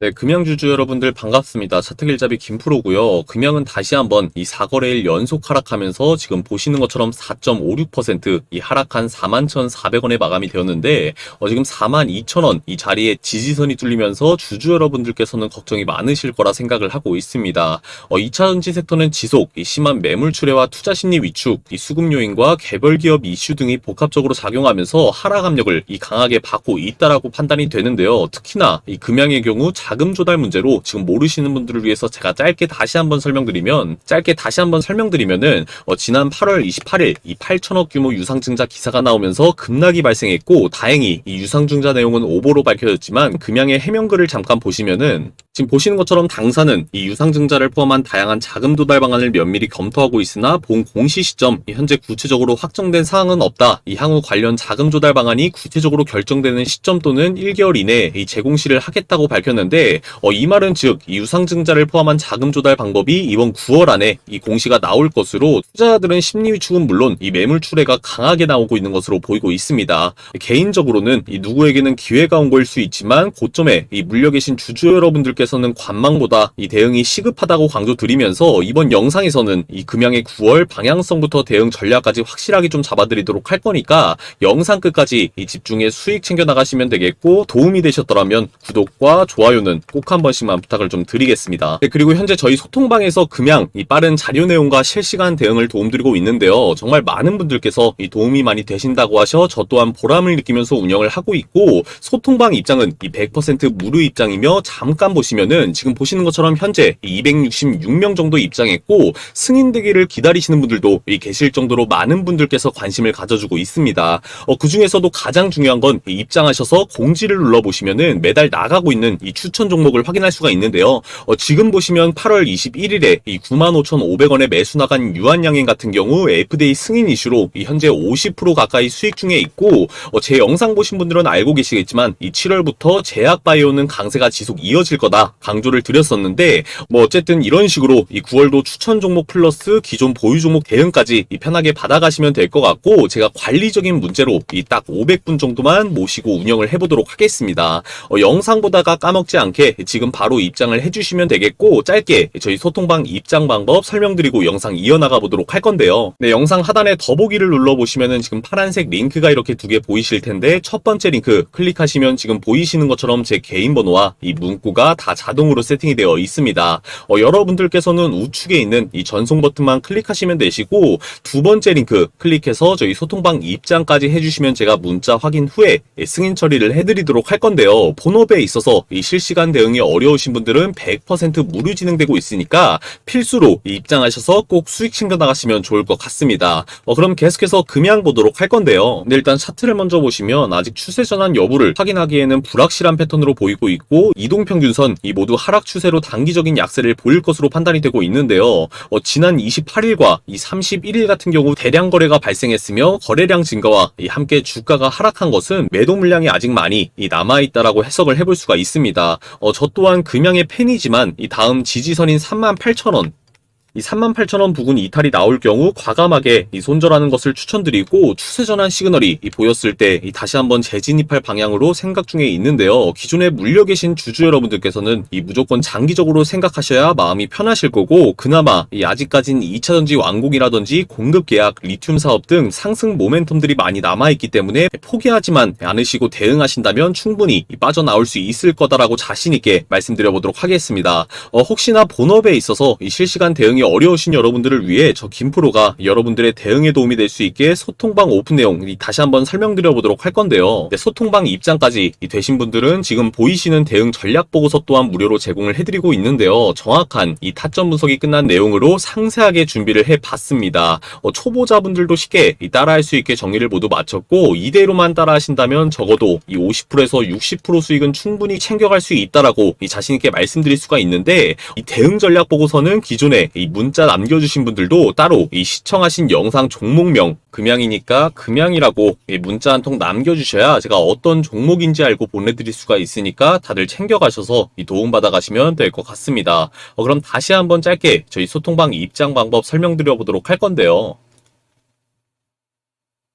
네, 금양주주 여러분들 반갑습니다. 차트길잡이 김프로고요. 금양은 다시 한번 이 4거래일 연속 하락하면서 지금 보시는 것처럼 4.56%이 하락한 41,400원에 마감이 되었는데 어, 지금 42,000원 이 자리에 지지선이 뚫리면서 주주 여러분들께서는 걱정이 많으실 거라 생각을 하고 있습니다. 어, 2차 전지 섹터는 지속, 이 심한 매물 출회와 투자 심리 위축, 이 수급 요인과 개별 기업 이슈 등이 복합적으로 작용하면서 하락 압력을 이 강하게 받고 있다라고 판단이 되는데요. 특히나 이 금양의 경우 자금 조달 문제로 지금 모르시는 분들을 위해서 제가 짧게 다시 한번 설명드리면 짧게 다시 한번 설명드리면은 어, 지난 8월 28일 이 8천억 규모 유상증자 기사가 나오면서 급락이 발생했고 다행히 이 유상증자 내용은 오보로 밝혀졌지만 금양의 해명글을 잠깐 보시면은 지금 보시는 것처럼 당사는 이 유상증자를 포함한 다양한 자금 조달 방안을 면밀히 검토하고 있으나 본 공시 시점 이 현재 구체적으로 확정된 사항은 없다. 이 향후 관련 자금 조달 방안이 구체적으로 결정되는 시점 또는 1개월 이내에 이 재공시를 하겠다고 밝혔는데 어, 이 말은 즉 이 유상증자를 포함한 자금 조달 방법이 이번 9월 안에 이 공시가 나올 것으로 투자자들은 심리 위축은 물론 이 매물 출회가 강하게 나오고 있는 것으로 보이고 있습니다. 개인적으로는 이 누구에게는 기회가 온 거일 수 있지만 고점에 이 물려 계신 주주 여러분들께서 는 관망보다 이 대응이 시급하다고 강조드리면서 이번 영상에서는 이 금양의 9월 방향성부터 대응 전략까지 확실하게 좀 잡아드리도록 할 거니까 영상 끝까지 이 집중해 수익 챙겨 나가시면 되겠고 도움이 되셨더라면 구독과 좋아요는 꼭 한 번씩만 부탁을 좀 드리겠습니다. 네, 그리고 현재 저희 소통방에서 금양 이 빠른 자료 내용과 실시간 대응을 도움드리고 있는데요. 정말 많은 분들께서 이 도움이 많이 되신다고 하셔 저 또한 보람을 느끼면서 운영을 하고 있고 소통방 입장은 이 100% 무료 입장이며 잠깐 보시 면은 지금 보시는 것처럼 현재 266명 정도 입장했고 승인되기를 기다리시는 분들도 이 계실 정도로 많은 분들께서 관심을 가져주고 있습니다. 어, 그 중에서도 가장 중요한 건이 입장하셔서 공지를 눌러보시면은 매달 나가고 있는 이 추천 종목을 확인할 수가 있는데요. 어, 지금 보시면 8월 21일에 이 95,500원에 매수 나간 유한양행 같은 경우 FDA 승인 이슈로 이 현재 50% 가까이 수익 중에 있고 어, 제 영상 보신 분들은 알고 계시겠지만 이 7월부터 제약바이오는 강세가 지속 이어질 거다 강조를 드렸었는데 뭐 어쨌든 이런 식으로 이 9월도 추천 종목 플러스 기존 보유 종목 대응까지 이 편하게 받아가시면 될 것 같고 제가 관리적인 문제로 이 딱 500분 정도만 모시고 운영을 해보도록 하겠습니다. 어, 영상 보다가 까먹지 않게 지금 바로 입장을 해주시면 되겠고 짧게 저희 소통방 입장 방법 설명드리고 영상 이어나가 보도록 할 건데요. 네, 영상 하단에 더보기를 눌러보시면은 지금 파란색 링크가 이렇게 두 개 보이실 텐데 첫 번째 링크 클릭하시면 지금 보이시는 것처럼 제 개인 번호와 이 문구가 다 자동으로 세팅이 되어 있습니다. 어, 여러분들께서는 우측에 있는 이 전송 버튼만 클릭하시면 되시고 두 번째 링크 클릭해서 저희 소통방 입장까지 해주시면 제가 문자 확인 후에 예, 승인 처리를 해드리도록 할 건데요. 본업에 있어서 이 실시간 대응이 어려우신 분들은 100% 무료 진행되고 있으니까 필수로 이 입장하셔서 꼭 수익 챙겨 나가시면 좋을 것 같습니다. 어, 그럼 계속해서 금양 보도록 할 건데요. 네, 일단 차트를 먼저 보시면 아직 추세 전환 여부를 확인하기에는 불확실한 패턴으로 보이고 있고 이동평균선 이 모두 하락 추세로 단기적인 약세를 보일 것으로 판단이 되고 있는데요. 어, 지난 28일과 이 31일 같은 경우 대량 거래가 발생했으며 거래량 증가와 이 함께 주가가 하락한 것은 매도 물량이 아직 많이 이 남아있다라고 해석을 해볼 수가 있습니다. 어, 저 또한 금양의 팬이지만 이 다음 지지선인 38,000원 이 38,000원 부근 이탈이 나올 경우 과감하게 이 손절하는 것을 추천드리고 추세 전환 시그널이 이 보였을 때이 다시 한번 재진입할 방향으로 생각 중에 있는데요. 기존에 물려 계신 주주 여러분들께서는 이 무조건 장기적으로 생각하셔야 마음이 편하실 거고 그나마 이 아직까진 2차 전지 완공이라든지 공급 계약, 리튬 사업 등 상승 모멘텀들이 많이 남아 있기 때문에 포기하지만 않으시고 대응하신다면 충분히 이 빠져나올 수 있을 거다라고 자신 있게 말씀드려 보도록 하겠습니다. 어, 혹시나 본업에 있어서 이 실시간 대응이 어려우신 여러분들을 위해 저 김프로가 여러분들의 대응에 도움이 될 수 있게 소통방 오픈 내용 이 다시 한번 설명드려 보도록 할 건데요. 네, 소통방 입장까지 이 되신 분들은 지금 보이시는 대응 전략 보고서 또한 무료로 제공을 해드리고 있는데요. 정확한 이 타점 분석이 끝난 내용으로 상세하게 준비를 해봤습니다. 어, 초보자분들도 쉽게 이 따라할 수 있게 정리를 모두 마쳤고 이대로만 따라하신다면 적어도 이 50%에서 60% 수익은 충분히 챙겨갈 수 있다라고 이 자신 있게 말씀드릴 수가 있는데 이 대응 전략 보고서는 기존에 이 문자 남겨주신 분들도 따로 이 시청하신 영상 종목명 금양이니까 금양이라고 이 문자 한 통 남겨주셔야 제가 어떤 종목인지 알고 보내드릴 수가 있으니까 다들 챙겨가셔서 이 도움 받아 가시면 될 것 같습니다. 어, 그럼 다시 한번 짧게 저희 소통방 입장 방법 설명드려 보도록 할 건데요.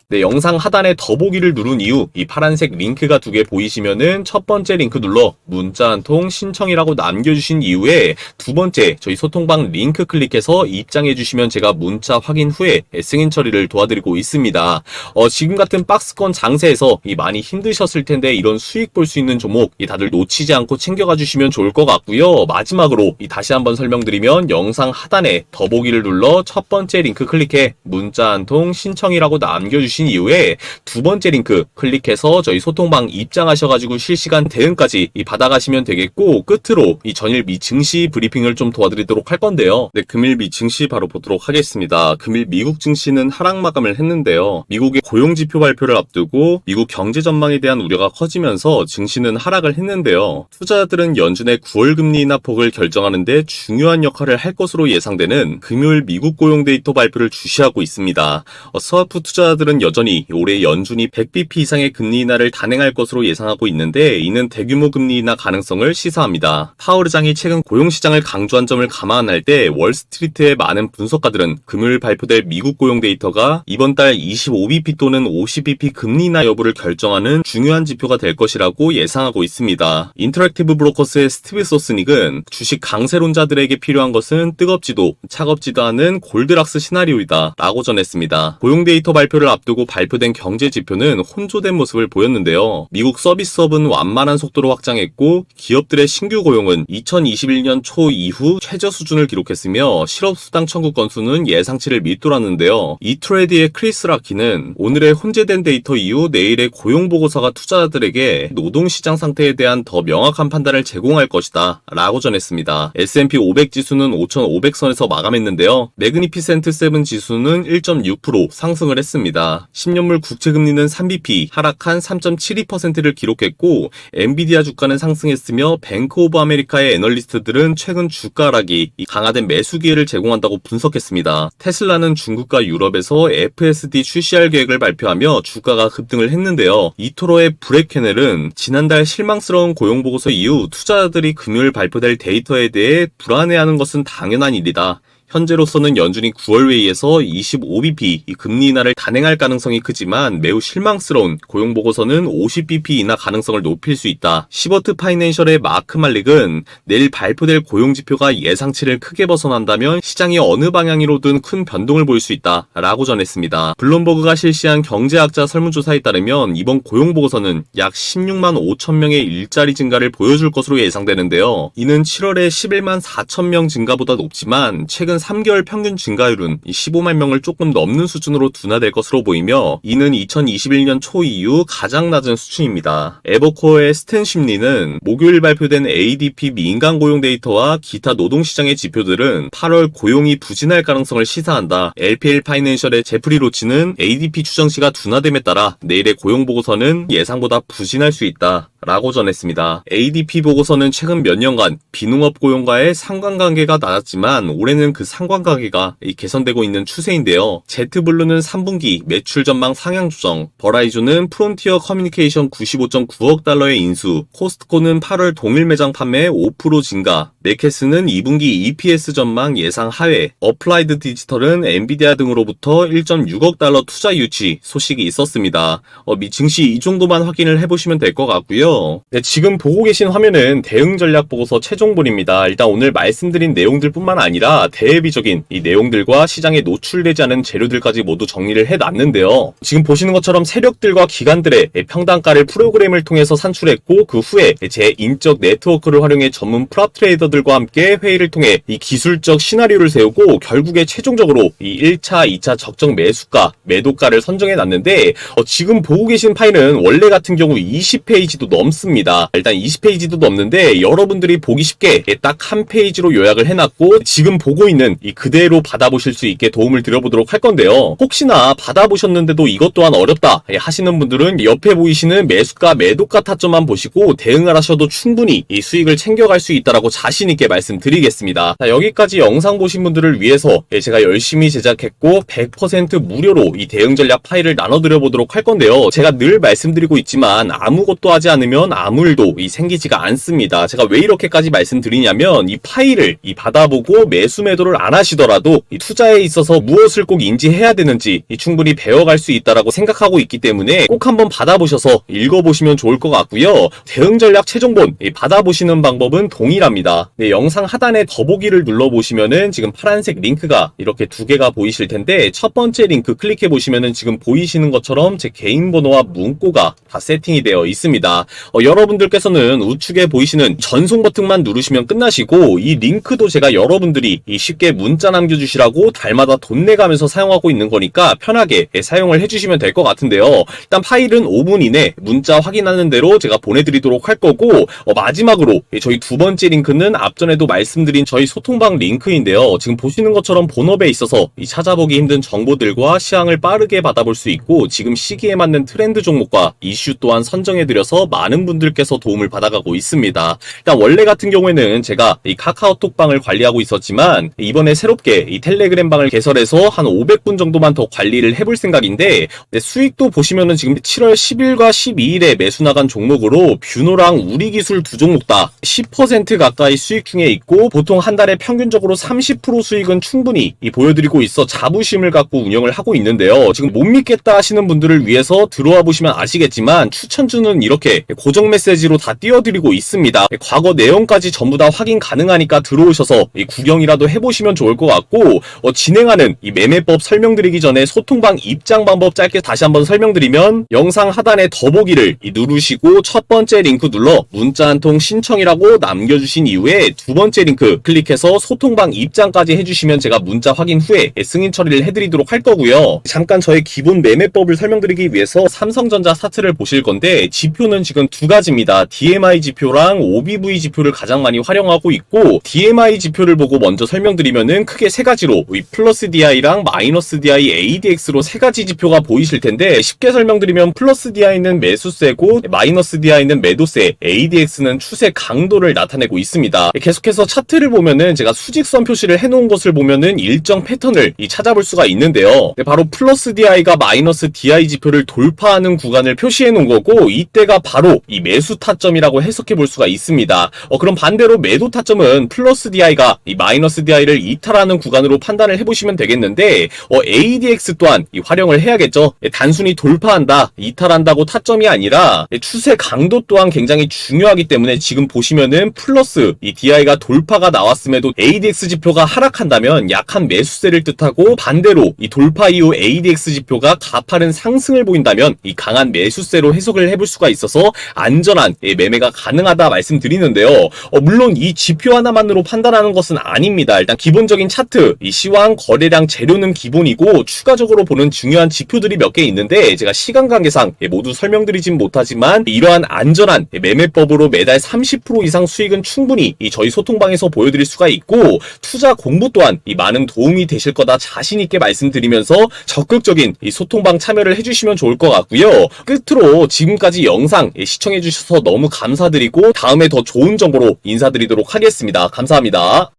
네, 영상 하단에 더보기를 누른 이후 이 파란색 링크가 두 개 보이시면은 첫 번째 링크 눌러 문자 한 통 신청이라고 남겨주신 이후에 두 번째 저희 소통방 링크 클릭해서 입장해 주시면 제가 문자 확인 후에 승인 처리를 도와드리고 있습니다. 어, 지금 같은 박스권 장세에서 이 많이 힘드셨을 텐데 이런 수익 볼 수 있는 종목 이 다들 놓치지 않고 챙겨가 주시면 좋을 것 같고요. 마지막으로 이 다시 한번 설명드리면 영상 하단에 더보기를 눌러 첫 번째 링크 클릭해 문자 한 통 신청이라고 남겨주 신 이후에 두 번째 링크 클릭해서 저희 소통방 입장하셔가지고 실시간 대응까지 이 받아가시면 되겠고 끝으로 이 전일 미 증시 브리핑을 좀 도와드리도록 할 건데요. 네, 금일 미 증시 바로 보도록 하겠습니다. 금일 미국 증시는 하락 마감을 했는데요. 미국의 고용 지표 발표를 앞두고 미국 경제 전망에 대한 우려가 커지면서 증시는 하락을 했는데요. 투자자들은 연준의 9월 금리 인하 폭을 결정하는데 중요한 역할을 할 것으로 예상되는 금요일 미국 고용 데이터 발표를 주시하고 있습니다. 어, 스와프 투자자들은 여전히 올해 연준이 100bp 이상의 금리 인하를 단행할 것으로 예상하고 있는데 이는 대규모 금리 인하 가능성을 시사합니다. 파월 의장이 최근 고용 시장을 강조한 점을 감안할 때 월스트리트의 많은 분석가들은 금요일 발표될 미국 고용 데이터가 이번 달 25bp 또는 50bp 금리 인하 여부를 결정하는 중요한 지표가 될 것이라고 예상하고 있습니다. 인터랙티브 브로커스의 스티브 소스닉은 주식 강세론자들에게 필요한 것은 뜨겁지도 차갑지도 않은 골드락스 시나리오이다 라고 전했습니다. 고용 데이터 발표를 앞두고 발표된 경제 지표는 혼조된 모습을 보였는데요. 미국 서비스업은 완만한 속도로 확장했고 기업들의 신규 고용은 2021년 초 이후 최저 수준을 기록했으며 실업수당 청구 건수는 예상치를 밑돌았는데요. 이 트레디의 크리스 라키는 오늘의 혼재된 데이터 이후 내일의 고용 보고서가 투자자들에게 노동시장 상태에 대한 더 명확한 판단을 제공할 것이다 라고 전했습니다. S&P 500 지수는 5,500선에서 마감했는데요. 매그니피센트 7 지수는 1.6% 상승을 했습니다. 10년물 국채금리는 3bp 하락한 3.72%를 기록했고 엔비디아 주가는 상승했으며 뱅크 오브 아메리카의 애널리스트들은 최근 주가 하락이 이 강화된 매수 기회를 제공한다고 분석했습니다. 테슬라는 중국과 유럽에서 FSD 출시할 계획을 발표하며 주가가 급등을 했는데요. 이토로의 브레케넬은 지난달 실망스러운 고용 보고서 이후 투자자들이 금요일 발표될 데이터에 대해 불안해하는 것은 당연한 일이다. 현재로서는 연준이 9월 회의에서 25bp 이 금리 인하를 단행할 가능성이 크지만 매우 실망스러운 고용 보고서는 50bp 인하 가능성을 높일 수 있다. 시버트 파이낸셜의 마크 말릭은 내일 발표될 고용 지표가 예상치를 크게 벗어난다면 시장이 어느 방향으로든 큰 변동을 보일 수 있다. 라고 전했습니다. 블룸버그가 실시한 경제학자 설문조사에 따르면 이번 고용 보고서는 약 16만 5천 명의 일자리 증가를 보여줄 것으로 예상되는데요. 이는 7월에 11만 4천 명 증가보다 높지만 최근 3개월 평균 증가율은 15만 명을 조금 넘는 수준으로 둔화될 것으로 보이며 이는 2021년 초 이후 가장 낮은 수준입니다. 에버코어의 스탠 심리는 목요일 발표된 ADP 민간 고용 데이터와 기타 노동시장의 지표들은 8월 고용이 부진할 가능성을 시사한다. LPL 파이낸셜의 제프리 로치는 ADP 추정치가 둔화됨에 따라 내일의 고용 보고서는 예상보다 부진할 수 있다. 라고 전했습니다. ADP 보고서는 최근 몇 년간 비농업 고용과의 상관관계가 낮았지만 올해는 그 상관관계가 개선되고 있는 추세인데요. 제트블루는 3분기 매출 전망 상향 조정, 버라이존은 프론티어 커뮤니케이션 95.9억 달러의 인수, 코스트코는 8월 동일 매장 판매 5% 증가, 네케스는 2분기 EPS 전망 예상 하회, 어플라이드 디지털은 엔비디아 등으로부터 1.6억 달러 투자 유치 소식이 있었습니다. 어, 미 증시 이 정도만 확인을 해보시면 될 것 같고요. 네, 지금 보고 계신 화면은 대응 전략 보고서 최종본입니다. 일단 오늘 말씀드린 내용들뿐만 아니라 대비적인 이 내용들과 시장에 노출되지 않은 재료들까지 모두 정리를 해놨는데요. 지금 보시는 것처럼 세력들과 기관들의 평단가를 프로그램을 통해서 산출했고 그 후에 제 인적 네트워크를 활용해 전문 프랍 트레이더들과 함께 회의를 통해 이 기술적 시나리오를 세우고 결국에 최종적으로 이 1차, 2차 적정 매수가, 매도가를 선정해 놨는데 어, 지금 보고 계신 파일은 원래 같은 경우 20페이지도 넘 습니다. 일단 20페이지도 넘는데 여러분들이 보기 쉽게 딱 한 페이지로 요약을 해놨고 지금 보고 있는 이 그대로 받아보실 수 있게 도움을 드려보도록 할 건데요. 혹시나 받아보셨는데도 이것 또한 어렵다 하시는 분들은 옆에 보이시는 매수가, 매도가 타점만 보시고 대응을 하셔도 충분히 이 수익을 챙겨갈 수 있다라고 자신 있게 말씀드리겠습니다. 자, 여기까지 영상 보신 분들을 위해서 제가 열심히 제작했고 100% 무료로 이 대응 전략 파일을 나눠드려 보도록 할 건데요. 제가 늘 말씀드리고 있지만 아무것도 하지 않으면 보면 아무 일도 이 생기지가 않습니다. 제가 왜 이렇게까지 말씀드리냐면 이 파일을 이 받아보고 매수 매도를 안 하시더라도 이 투자에 있어서 무엇을 꼭 인지해야 되는지 이 충분히 배워갈 수 있다라고 생각하고 있기 때문에 꼭 한번 받아보셔서 읽어보시면 좋을 것 같고요. 대응 전략 최종본 이 받아보시는 방법은 동일합니다. 네, 영상 하단에 더보기를 눌러보시면은 지금 파란색 링크가 이렇게 두 개가 보이실 텐데 첫 번째 링크 클릭해 보시면은 지금 보이시는 것처럼 제 개인 번호와 문구가 다 세팅이 되어 있습니다. 어, 여러분들께서는 우측에 보이시는 전송 버튼만 누르시면 끝나시고 이 링크도 제가 여러분들이 이 쉽게 문자 남겨주시라고 달마다 돈 내가면서 사용하고 있는 거니까 편하게 예, 사용을 해주시면 될 것 같은데요. 일단 파일은 5분 이내 문자 확인하는 대로 제가 보내드리도록 할 거고 어, 마지막으로 예, 저희 두 번째 링크는 앞전에도 말씀드린 저희 소통방 링크인데요. 지금 보시는 것처럼 본업에 있어서 이 찾아보기 힘든 정보들과 시황을 빠르게 받아볼 수 있고 지금 시기에 맞는 트렌드 종목과 이슈 또한 선정해드려서 많은 분들께서 도움을 받아가고 있습니다. 일단 원래 같은 경우에는 제가 이 카카오톡 방을 관리하고 있었지만 이번에 새롭게 이 텔레그램 방을 개설해서 한 500분 정도만 더 관리를 해볼 생각인데 네, 수익도 보시면은 지금 7월 10일과 12일에 매수 나간 종목으로 뷰노랑 우리기술 두 종목 다 10% 가까이 수익 중에 있고 보통 한 달에 평균적으로 30% 수익은 충분히 이 보여드리고 있어 자부심을 갖고 운영을 하고 있는데요. 지금 못 믿겠다 하시는 분들을 위해서 들어와 보시면 아시겠지만 추천주는 이렇게 고정 메시지로 다 띄워드리고 있습니다. 과거 내용까지 전부 다 확인 가능하니까 들어오셔서 이 구경이라도 해보시면 좋을 것 같고 어, 진행하는 이 매매법 설명드리기 전에 소통방 입장 방법 짧게 다시 한번 설명드리면 영상 하단에 더보기를 이 누르시고 첫 번째 링크 눌러 문자 한 통 신청이라고 남겨주신 이후에 두 번째 링크 클릭해서 소통방 입장까지 해주시면 제가 문자 확인 후에 승인 처리를 해드리도록 할 거고요. 잠깐 저의 기본 매매법을 설명드리기 위해서 삼성전자 사트를 보실 건데 지표는 지금 두 가지입니다. DMI 지표랑 OBV 지표를 가장 많이 활용하고 있고 DMI 지표를 보고 먼저 설명드리면은 크게 세 가지로 이 플러스 DI랑 마이너스 DI, ADX로 세 가지 지표가 보이실 텐데 쉽게 설명드리면 플러스 DI는 매수세고 마이너스 DI는 매도세, ADX는 추세 강도를 나타내고 있습니다. 계속해서 차트를 보면은 제가 수직선 표시를 해놓은 것을 보면은 일정 패턴을 이 찾아볼 수가 있는데요. 네, 바로 플러스 DI가 마이너스 DI 지표를 돌파하는 구간을 표시해 놓은 거고 이때가 바로 이 매수 타점이라고 해석해 볼 수가 있습니다. 어, 그럼 반대로 매도 타점은 플러스 DI가 이 마이너스 DI를 이탈하는 구간으로 판단을 해보시면 되겠는데 어, ADX 또한 이 활용을 해야겠죠. 예, 단순히 돌파한다, 이탈한다고 타점이 아니라 예, 추세 강도 또한 굉장히 중요하기 때문에 지금 보시면은 플러스 이 DI가 돌파가 나왔음에도 ADX 지표가 하락한다면 약한 매수세를 뜻하고 반대로 이 돌파 이후 ADX 지표가 가파른 상승을 보인다면 이 강한 매수세로 해석을 해볼 수가 있어서 안전한 예, 매매가 가능하다 말씀드리는데요. 어, 물론 이 지표 하나만으로 판단하는 것은 아닙니다. 일단 기본적인 차트, 이 시황, 거래량, 재료는 기본이고 추가적으로 보는 중요한 지표들이 몇 개 있는데 제가 시간 관계상 예, 모두 설명드리진 못하지만 이러한 안전한 예, 매매법으로 매달 30% 이상 수익은 충분히 이 저희 소통방에서 보여드릴 수가 있고 투자 공부 또한 이 많은 도움이 되실 거다 자신 있게 말씀드리면서 적극적인 이 소통방 참여를 해주시면 좋을 것 같고요. 끝으로 지금까지 영상 예, 시청해주셔서 너무 감사드리고 다음에 더 좋은 정보로 인사드리도록 하겠습니다. 감사합니다.